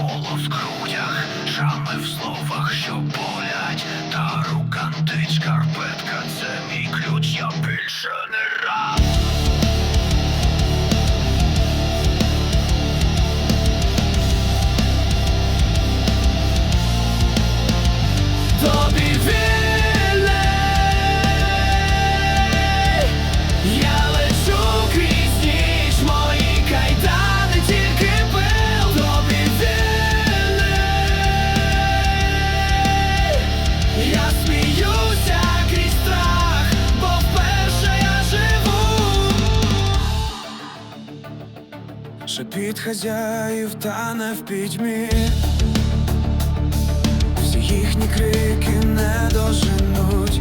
голос в грудях, шами в словах, що болять, та рука нудить шкарпетка, це мій ключ, я більше не Шепіт хазяїв тане в пітьмі. Всі їхні крики не доженуть